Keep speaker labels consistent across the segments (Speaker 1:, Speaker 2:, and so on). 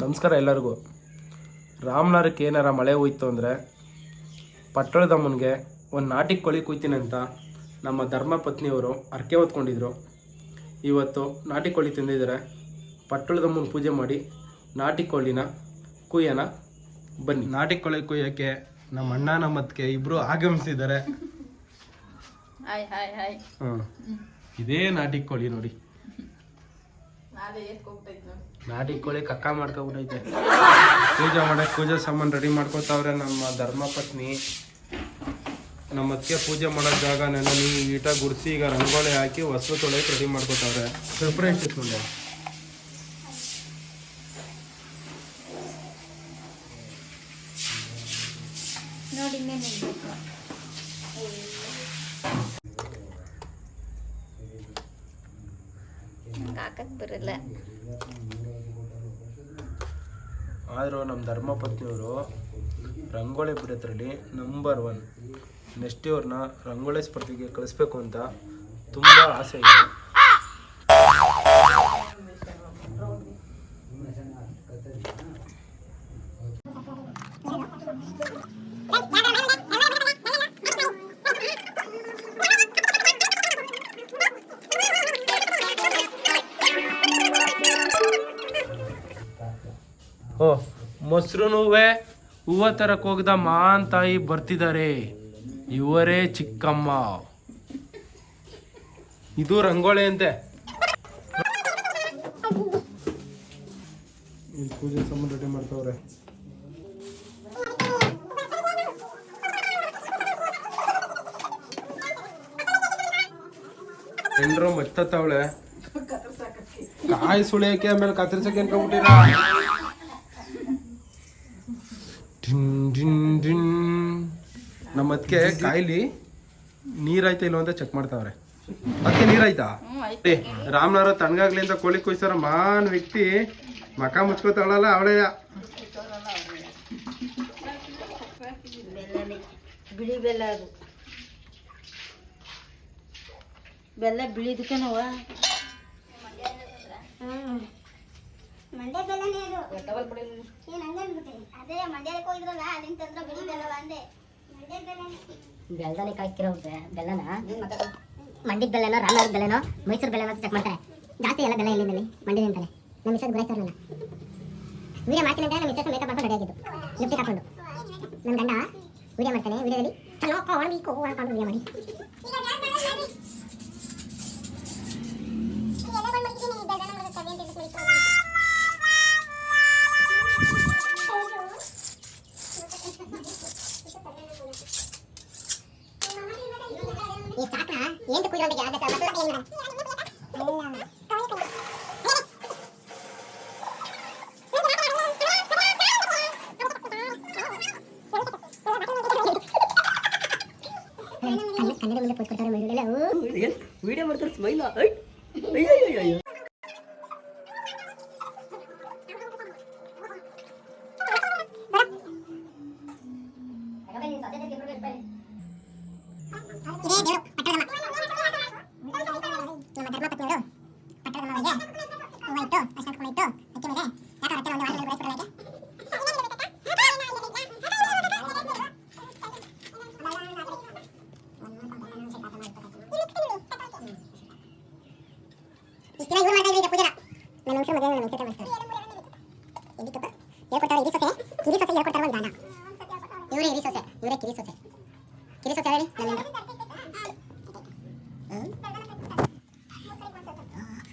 Speaker 1: ನಮಸ್ಕಾರ ಎಲ್ಲರಿಗೂ. ರಾಮನಗರಕ್ಕೆ ಏನಾರ ಮಳೆ ಹೋಯ್ತು ಅಂದರೆ ಪಟ್ಟಳದಮ್ಮನಿಗೆ ಒಂದು ನಾಟಿ ಕೋಳಿ ಕುಯ್ತೀನಿ ಅಂತ ನಮ್ಮ ಧರ್ಮ ಪತ್ನಿಯವರು ಅರ್ಕೆ ಹೊತ್ಕೊಂಡಿದ್ರು. ಇವತ್ತು ನಾಟಿ ಕೋಳಿ ತಿಂದಿದ್ದಾರೆ. ಪಟ್ಟಳದಮ್ಮನ ಪೂಜೆ ಮಾಡಿ ನಾಟಿ ಕೋಳಿನ ಕುಯ್ಯೋಣ ಬನ್ನಿ. ನಾಟಿ ಕೋಳಿ ಕುಯ್ಯೋಕ್ಕೆ ನಮ್ಮ ಅಣ್ಣ ನಮ್ಮ ಅತ್ತಿಗೆ ಇಬ್ಬರು ಆಗಮಿಸಿದ್ದಾರೆ.
Speaker 2: Hi hi hi.
Speaker 1: ಹಾಂ ಇದೇ ನಾಟಿ ಕೋಳಿ ನೋಡಿ. ನಾಟಿ ಕೋಳಿ ಕಕ್ಕ ಮಾಡ್ಕೊಬಿಟ್ಟೈತೆ. ಪೂಜೆ ಮಾಡಕ್ಕೆ ಪೂಜೆ ಸಾಮಾನು ರೆಡಿ ಮಾಡ್ಕೊತಾವ್ರೆ ನಮ್ಮ ಧರ್ಮಪತ್ನಿ. ನಮ್ಮ ಅತ್ತಿಗೆ ಪೂಜೆ ಮಾಡೋ ಜಾಗ ನೆನ ನೀಟಾಗಿ ಗುಡಿಸಿ ಈಗ ರಂಗೋಲಿ ಹಾಕಿ ಹೊಸಲು ತೊಳೆಯಕ್ಕೆ ರೆಡಿ ಮಾಡ್ಕೊತಾವ್ರೆ. ಪ್ರಿಫರೆನ್ಸ್ ಇಟ್ಕೊಂಡೆ
Speaker 2: ಹಾಕಕ್ ಬರಲ್ಲ.
Speaker 1: ಆದರೂ ನಮ್ಮ ಧರ್ಮಪತ್ನಿಯವರು ರಂಗೋಲಿ ಬಿಡೋದ್ರಲ್ಲಿ ನಂಬರ್ ಒನ್ ನೆಕ್ಸ್ಟ್ ಇವ್ರನ್ನ ರಂಗೋಲಿ ಸ್ಪರ್ಧೆಗೆ ಕಳಿಸ್ಬೇಕು ಅಂತ ತುಂಬ ಆಸೆ ಇದೆ. ಮೊಸರುನುವೆ ಹೂವ ತರಕ್ ಹೋಗ್ದ ಮಾನ್ ತಾಯಿ ಬರ್ತಿದ್ದಾರೆ ಇವರೇ ಚಿಕ್ಕಮ್ಮ. ಇದು ರಂಗೋಳಿ ಅಂತೆ. ಪೂಜೆ ಸಂಬಂಧ ರೆಡಿ ಮಾಡ್ತಾವ್ರೆ. ಎಲ್ರು ಮತ್ತವಳೆ ಕಾಯಿ ಸುಳಿಯಕ್ಕೆ ಆಮೇಲೆ ಕತ್ತರಿಸಕ್ಕೆ ಅನ್ಕೊಂಡ್ಬಿಟ್ಟಿರ ನಮ್ಮ ಅದಕ್ಕೆ ಕಾಯಿಲಿ ನೀರಾಯ್ತಾ ಇಲ್ಲೋ ಅಂತ ಚೆಕ್ ಮಾಡ್ತಾವ್ರೆ. ಅದಕ್ಕೆ ನೀರಾಯ್ತಾ? ರಾಮನವರ ತಣ್ಣಗಾಗ್ಲಿ ಅಂತ ಕೋಳಿ ಕೊಯ್ಸಾರ ಮಾನ್ ವ್ಯಕ್ತಿ. ಮಕ ಮುಚ್ಕೋತಾಳಲ್ಲ ಅವಳೇ.
Speaker 3: ಬಿಳಿ ಬೆಲ್ಲ ಅದು. ಬೆಲ್ಲ ಬಿಳಿದಕ್ಕೆ ಹ್ಞೂ
Speaker 4: ಮಂಡ್ಯ ಬೆಲ್ಲನೇ ಅದು. ಅದೇ ಮಂಡ್ಯಕ್ಕೆ ಹೋಗಿದ್ರಲ್ಲ ಅಲ್ಲಿಂದ ತಂದ್ರ ಬಿಳಿ ಬೆಲ್ಲವ ಅಂದೆ.
Speaker 5: ಬೆಲ್ದಾನೆ ಕಾಯ್ತಿರೋ ಬೆಲ್ಲನ? ಮಂಡ್ಯದ ಬೆಲ್ಲನೋ ರಾಮನಗರದ ಬೆಲ್ಲನೋ ಮೈಸೂರು ಬೆಲ್ಲನೋ ಅಂತ ಚೆಕ್ ಮಾಡ್ತಾರೆ. ಜಾಸ್ತಿ ಎಲ್ಲ ಬೆಲ್ಲ ಎಲ್ಲಿಂದಲ್ಲಿ ಮಂಡ್ಯದ ಅಂತಾನೆ ನಮ್ಮ ಮಿಸಸ್ ಗುರೈಸರ್ನಲ್ಲ ವಿಡಿಯೋ ಮಾಡ್ತೀನಿ ಅಂತ ನಮ್ಮ ಮಿಸಸ್ ಮೇಕಪ್ ಮಾಡ್ಕೊಂಡು ರೆಡಿ ಆಗಿದ್ದು. ಲಿಪ್ಟಿಕ್ ಹಾಕೊಂಡು. ನನ್ನ ಗಂಡ ವಿಡಿಯೋ ಮಾಡ್ತಾನೆ ವಿಡಿಯೋದಲ್ಲಿ. ಚಲೋ ಒಣಗಿಕೋ ಹಾಕೊಂಡು ವಿಡಿಯೋ ಮಾಡಿ.
Speaker 4: ಈಗ ಯಾರ್ ಮಾಡಿ ಈ
Speaker 5: ಚಾಕ ಏನು ಕುಯ್ರೋದಕ್ಕೆ ಆಗತ್ತೆ ಮಸಾಲ ಏನು ಕನ್ನಡ ಕನ್ನಡ ಮುಂದೆ ಕೂತ್ಕೊಳ್ತಾರೆ ಮೈಗಳೆಲ್ಲ ಓ
Speaker 3: ವಿಡಿಯೋ ಮಾಡ್ತಾರೆ ಸ್ಮೈಲ
Speaker 5: ಇದೇ ಹೆಸರು ಮದುವೆ ನನ್ನ ಮಾಡ್ತಾರೆ ಎಲ್ಲಿತ್ತಪ್ಪ ಹೇಳ್ಕೊಡ್ತಾರೆ ಇರಿ ಸೊಸೆ ಕಿರಿ ಸೊಸೆ ಹೇಳ್ಕೊಡ್ತಾರೆ ಒಂದು ಗಾನ ಇವರೇ ಇರಿ ಸೊಸೆ ಇವರೇ ಕಿರಿ ಸೊಸೆ ಕಿರಿ ಸೊಸೆ ಹೇಳಿ ನನ್ನಿಂದ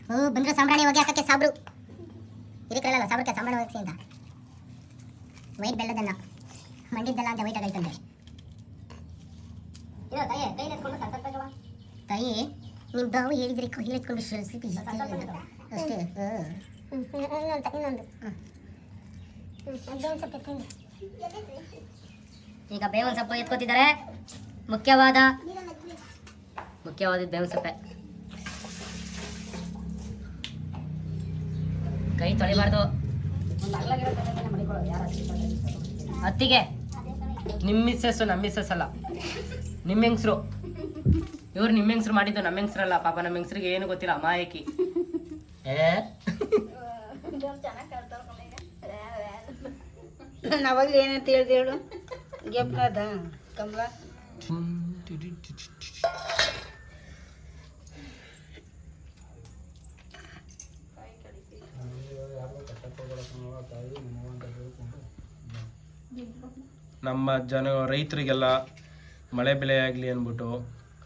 Speaker 5: ಓ ಬಂದ್ರೆ ಸಾಂಬ್ರಾಣಿ ಹೋಗಿ ಹಾಕಕ್ಕೆ ಸಾಬ್ರು ಹಿರಿಕರಲ್ಲ ಸಾಬ್ರಕ್ಕೆ ಸಾಂಬ್ರಾಣಿ ಅಂತ ವೈಟ್ ಬೆಲ್ಲದನ್ನ ಮಂಡಿದ್ದಲ್ಲ ಅಂತ ವೈಟ್ ಆಗೈತಂತೆ ತಾಯಿ ನಿಮ್ಮ ಬಾವು ಹೇಳಿದ್ರಿ ಕೈ ಎತ್ಕೊಂಡು ಸಿಟಿ ಅಷ್ಟೇ? ಇನ್ನೊಂದು ಈಗ ಬೇವನ್ ಸೊಪ್ಪು ಎತ್ಕೋತಿದ್ದಾರೆ. ಮುಖ್ಯವಾದ ಮುಖ್ಯವಾದ ಬೇವನ್ ಸೊಪ್ಪೆ. ಕೈ ತೊಳಿಬಾರ್ದು. ಅತ್ತಿಗೆ. ನಿಮ್ಮ ಮಿಸ್ಸಸ್ಸು ನಮ್ಮ ಮಿಸ್ಸಸ್ ಅಲ್ಲ. ನಿಮ್ಮ ಹೆಂಗ್ಸ್ರು. ಇವ್ರು ನಿಮ್ಮ ಹೆಂಗ್ಸ್ರು ಮಾಡಿದ್ದು ನಮ್ಮ ಹೆಂಗ್ಸ್ರಲ್ಲ. ಪಾಪ ನಮ್ಮ ಹೆಂಗ್ಸ್ರಿಗೆ ಏನು ಗೊತ್ತಿಲ್ಲ. ಅಮಾಯಕಿ.
Speaker 3: ಅವಾಗಲೇ ಏನಂತ ಹೇಳ್ದೆ ಹೇಳು? ಕಮಲ
Speaker 1: ನಮ್ಮ ಜನ ರೈತರಿಗೆಲ್ಲ ಮಳೆ ಬೆಳೆ ಆಗಲಿ ಅಂದ್ಬಿಟ್ಟು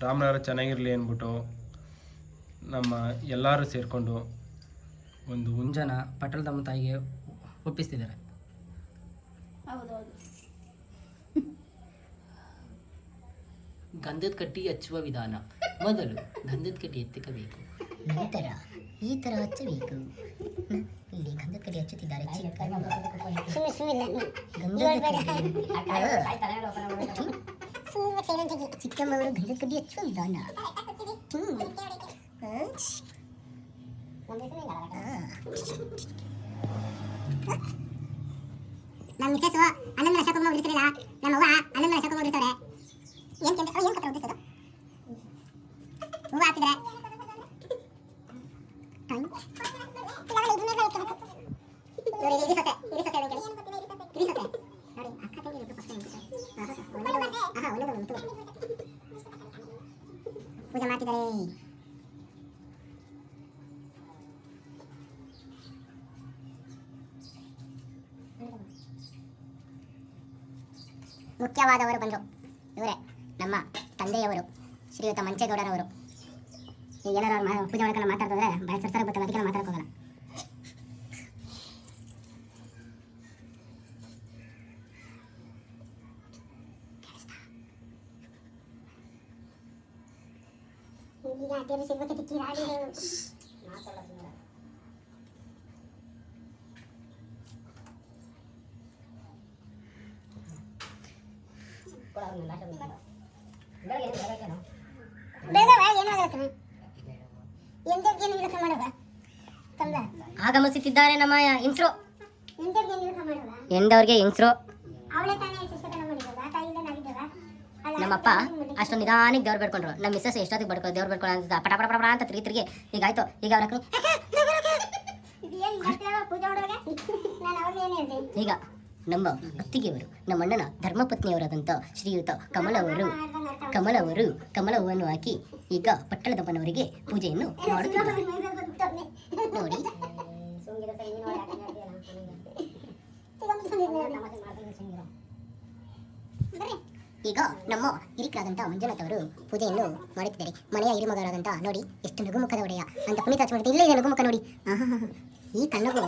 Speaker 1: ರಾಮನಗರ ಚೆನ್ನಾಗಿರಲಿ ಅಂದ್ಬಿಟ್ಟು ನಮ್ಮ ಎಲ್ಲರೂ ಸೇರಿಕೊಂಡು ಒಂದು ಹುಂಜನ ಪಟ್ಟಣದಮ್ಮ ತಾಯಿಗೆ ಒಪ್ಪಿಸ್ತಿದ್ದಾರೆ.
Speaker 2: ಹೌದೌದು.
Speaker 6: ಗಂಧದ ಕಟ್ಟಿ ಹಚ್ಚುವ ವಿಧಾನ. ಮೊದಲು ಗಂಧದ ಕಟ್ಟಿ ಎತ್ತಿಕಬೇಕು. ನಂತರ ಈ ತರ ಹಚ್ಚಬೇಕು. ಇಲ್ಲಿ ಗಂಧದ ಕಡ್ಡಿ ಹಚ್ಚುತ್ತಿದ್ದಾರೆ ಚಿಕ್ಕಮ್ಮ. ಗಂಧದ ಕಡ್ಡಿ. ಚಿಕ್ಕಮ್ಮವರು ಗಂಧದ ಕಡ್ಡಿ ಹಚ್ಚುವ ವಿಧಾನ. ಹ್ಮ್.
Speaker 5: ನಮ್ಮ ಮಿಸಸ್ ಹನ್ನೊಂದು ಲಕ್ಷ ಕೊಂಬ ಉಳಿಸಿರಲಿಲ್ಲ ನಮ್ಮ ಅವ್ವ ಲಕ್ಷ ಕೊಂಬ ಉಳಿಸ್ತಾರೆ ಏನ್ ಕೇಂದ್ರ ಏನ್ ಕತ್ರ ಉದ್ದಿಸೋದು ಹೂವು ಹಾಕಿದ್ರೆ? ನೋಡಿ ನೋಡಿ. ಆಹಾ, ಪೂಜೆ ಮಾಡ್ತಿದ್ದಾರೆ. ಮುಖ್ಯವಾದವರು ಬಂದರು. ಇವರೇ ನಮ್ಮ ತಂದೆಯವರು, ಶ್ರೀಯುತ ಮಂಚೇಗೌಡರವರು. ಏನಾರು ಅವ್ರು ಪೂಜೆ ಮಾಡ್ಕೊಂಡು ಮಾತಾಡ್ತಿದ್ರೆ ಬಾಯಿ ಸರ್ ಬರ್ತಲ್ಲ ಅದಕ್ಕೆ ನಾವು ಮಾತಾಡಕ್ ಹೋಗಲ್ಲ.
Speaker 4: ಈಗ ಅದೇ ಸಿಗ್ಬೇಕು ತಿಕ್ಕಿರಾಡಿ
Speaker 5: ಆಗಮಿಸುತ್ತಿದ್ದಾರೆ ನಮ್ಮ
Speaker 4: ಮಾಡುವ
Speaker 5: ಎಂದವ್ರಿಗೆ
Speaker 4: ನಾಗಿದ್ದವ
Speaker 5: ನಮ್ಮಪ್ಪ ಅಷ್ಟೊಂದು ನಿಧಾನಕ್ಕೆ ದೇವ್ರು ಬೇಡ್ಕೊಂಡ್ರು. ನಮ್ಮ ಮಿಸ್ಸಸ್ ಎಷ್ಟೊತ್ತಿಗೆ ಬಡ್ಕೊ ದೇವ್ರು ಬೇಡ್ಕೊಳ್ಳೋ ಅಂತ ಪಟ ಪಟ ಪಟ ಅಂತ ತಿರುಗಿ ತಿರುಗಿ. ಈಗ ಆಯ್ತು. ಈಗ ಅವ್ರ ಈಗ. ನಮ್ಮ ಅತ್ತಿಗೆಯವರು, ನಮ್ಮ ಅಣ್ಣನ ಧರ್ಮಪತ್ನಿಯವರಾದಂಥ ಶ್ರೀಯುತ ಕಮಲವರು ಕಮಲವರು ಕಮಲ ಹೂವನ್ನು ಹಾಕಿ ಈಗ ಪಟ್ಟಣದಪ್ಪನವರಿಗೆ ಪೂಜೆಯನ್ನು ಮಾಡುತ್ತಿದ್ದಾರೆ. ನೋಡಿ. ಈಗ ನಮ್ಮ ಹಿರಿಕರಾದಂಥ ಮಂಜುನಾಥವರು ಪೂಜೆಯನ್ನು ಮಾಡುತ್ತಿದ್ದಾರೆ. ಮನೆಯ ಹಿರಿಮಗರಾದಂಥ, ನೋಡಿ, ಎಷ್ಟು ನಗುಮುಖದ ಒಡೆಯ ಅಂತ ಪುನೀತ ಇಲ್ಲೇ ಇದೆ ನಗುಮುಖ ನೋಡಿ. ஈ கல்லவோ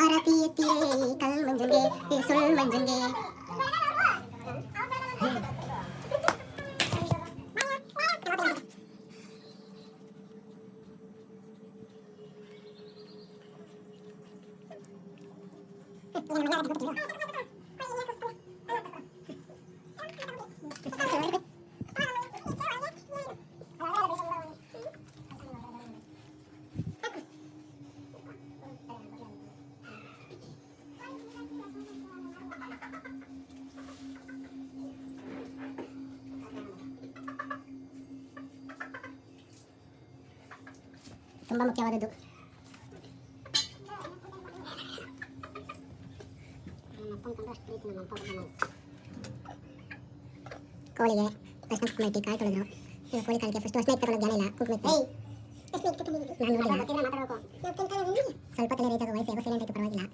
Speaker 5: ஆராத்தி எத்தியே கல் மஞ்சங்கே ஈ சொல் மஞ்சங்கே Thank you. ತುಂಬ ಮುಖ್ಯವಾದದ್ದು ಕೋಳಿಗೆ ಫಸ್ಟ್ ಕುಂಕುಮ ಇಟ್ಟು ಕಾಯಿ ತೊಳೆದ್ರು ಈಗ ಕೋಳಿ ಕಾಲಿಗೆ ಫಸ್ಟ್ ಹೊಸ ತಗೊಳ್ಳೋ ಜ್ಞಾನ ಇಲ್ಲ ಕುಂಕುಮ ಇಟ್ಟು ನಾನು ನೋಡಿಲ್ಲ ಸ್ವಲ್ಪ ತಲೆ ರೈತಾಗ ವಯಸ್ಸು ಯಾಕೋ ಸೈಲೆಂಟ್ ಆಯ್ತು ಪರವಾಗಿಲ್ಲ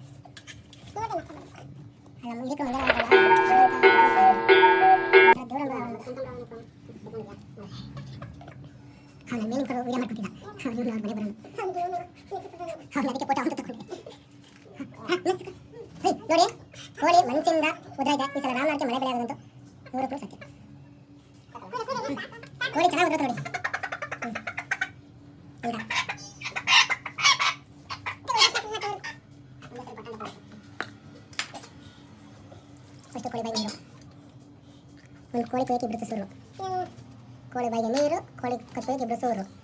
Speaker 5: ಅಲ್ಲ ಇದಕ್ಕೆ ಮುಂದೆ ಅವನ ಮೇಲೆ ಬರೋ ವಿಡಿಯೋ ಮಾಡ್ಕೊತಿದ್ದ ಅವನು ಅವ್ರ ಮನೆ ಬರೋನು ಅವ್ನು ಅದಕ್ಕೆ ಫೋಟೋ ಅಂತ ತಗೊಂಡೆ ಹಾ, ನೆಕ್ಸ್ಟ್. ಹೇ, ನೋಡಿ ಕೋಳಿ ಮನುಷ್ಯನಿಂದ ಉದ್ರಾಯ್ತ ಈ ಸಲ ರಾಮನಾಥ್ಗೆ ಮಳೆ ಬೆಳೆ ಆಗೋದಂತೂ ನೂರು ಕೂಡ ಸತ್ಯ ಕೋಳಿ ಚೆನ್ನಾಗಿ ಉದ್ರತ್ತೆ ನೋಡಿ ಹ್ಮ್. ಈಗ ಫಸ್ಟ್ ಕೋಳಿ ಬಾಯಿಗೆ ನೀರು ಒಂದು ಕೋಳಿ ಕೊಯ್ಯಕ್ಕೆ ಇಬ್ಬರು ಸೂರು ಕೋಳಿ ಬಾಯಿಗೆ ನೀರು ಕೋಳಿ ಕತ್ತೋಗಿ ಇಬ್ಬರು ಸೂರು ಹಾಂ ಹಾಂ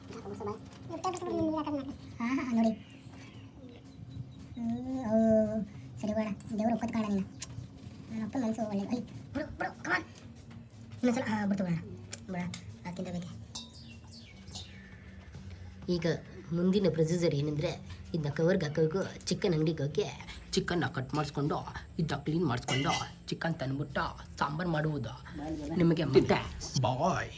Speaker 6: ಈಗ ಮುಂದಿನ ಪ್ರೊಸೀಜರ್ ಏನಂದರೆ ಇದನ್ನ ಕವರ್ಗೆ ಹಾಕೋಕು ಚಿಕನ್ ಅಂಗಡಿಗೆ ಹೋಗಿ
Speaker 7: ಚಿಕನ್ನ ಕಟ್ ಮಾಡಿಸ್ಕೊಂಡು ಇದನ್ನ ಕ್ಲೀನ್ ಮಾಡಿಸ್ಕೊಂಡು ಚಿಕನ್ ತಂದ್ಬಿಟ್ಟು ಸಾಂಬಾರು ಮಾಡುವುದು. ನಿಮಗೆ ಮತ್ತೆ. ಬಾಯ್